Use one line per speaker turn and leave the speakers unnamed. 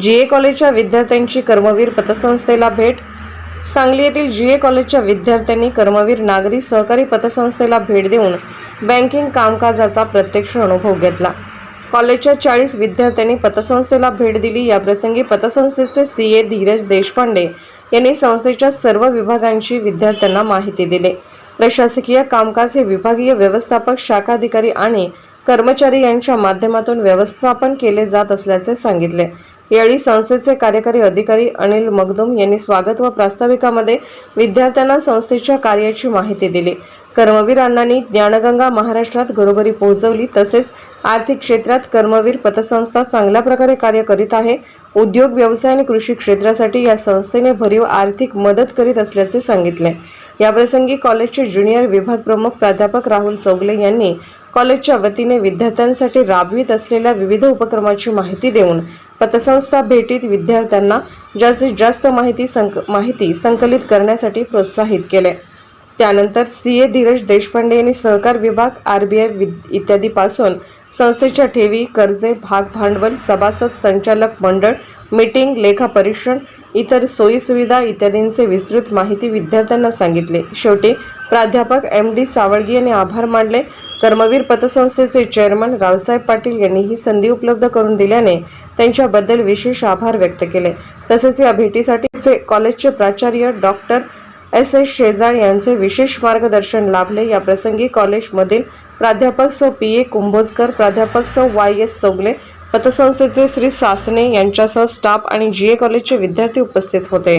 जी ए कॉलेजच्या विद्यार्थ्यांची कर्मवीर पतसंस्थेला भेट. सांगली येथील जी ए कॉलेजच्या विद्यार्थ्यांनी कर्मवीर नागरी सहकारी पतसंस्थेला भेट देऊन बँकिंग कामकाजाचा प्रत्यक्ष अनुभव घेतला. कॉलेजच्या चाळीस विद्यार्थ्यांनी पतसंस्थेला भेट दिली. याप्रसंगी पतसंस्थेचे सी ए धीरज देशपांडे यांनी संस्थेच्या सर्व विभागांची विद्यार्थ्यांना माहिती दिली. प्रशासकीय कामकाज हे विभागीय व्यवस्थापक शाखाधिकारी आणि कर्मचारी यांच्या माध्यमातून व्यवस्थापन केले जात असल्याचे सांगितले. यावेळी संस्थेचे कार्यकारी अधिकारी अनिल मगदुम यांनी स्वागत व प्रास्ताविकामध्ये विद्यार्थ्यांना संस्थेच्या कार्याची माहिती दिली. कर्मवीर अण्णांनी ज्ञानगंगा महाराष्ट्रात घरोघरी पोहोचवली तसेच आर्थिक क्षेत्रात कर्मवीर पतसंस्था चांगल्या प्रकारे कार्य करीत आहे. उद्योग व्यवसाय आणि कृषी क्षेत्रासाठी या संस्थेने भरीव आर्थिक मदत करीत असल्याचे सांगितले. याप्रसंगी कॉलेजचे ज्युनियर विभाग प्रमुख प्राध्यापक राहुल चौगले यांनी कॉलेजच्या वतीने विद्यार्थ्यांसाठी राबवित असलेल्या विविध उपक्रमाची माहिती देऊन पतसंस्था भेटीत विद्यार्थ्यांना जास्तीत जास्त माहिती संक माहिती संकलित करण्यासाठी प्रोत्साहित केले. त्यानंतर सी. ए. धीरज देशपांडे यांनी सहकार विभाग आर बी आय इत्यादीपासून संस्थेच्या ठेवी कर्जे भाग भांडवल सभासद संचालक मंडळ मीटिंग लेखा परीक्षण इतर सोयीसुविधा इत्यादींचे विस्तृत माहिती विद्यार्थ्यांना सांगितले. शेवटी प्राध्यापक एम. डी. सावळगी यांनी आभार मानले. कर्मवीर पतसंस्थेचे चेअरमन रावसाहेब पाटील यांनी ही संधी उपलब्ध करून दिल्याने त्यांच्याबद्दल विशेष आभार व्यक्त केले. तसेच या भेटीसाठी कॉलेजचे प्राचार्य डॉक्टर एस. एस. शेजाळ यांचे विशेष मार्गदर्शन लाभले. या प्रसंगी कॉलेजमधील प्राध्यापक सौ पी. ए. कुंभोजकर प्राध्यापक सौ वाय. एस. चौगले पतसंस्थेचे श्री सासने यांच्यासह स्टाफ आणि जी ए कॉलेजचे विद्यार्थी उपस्थित होते.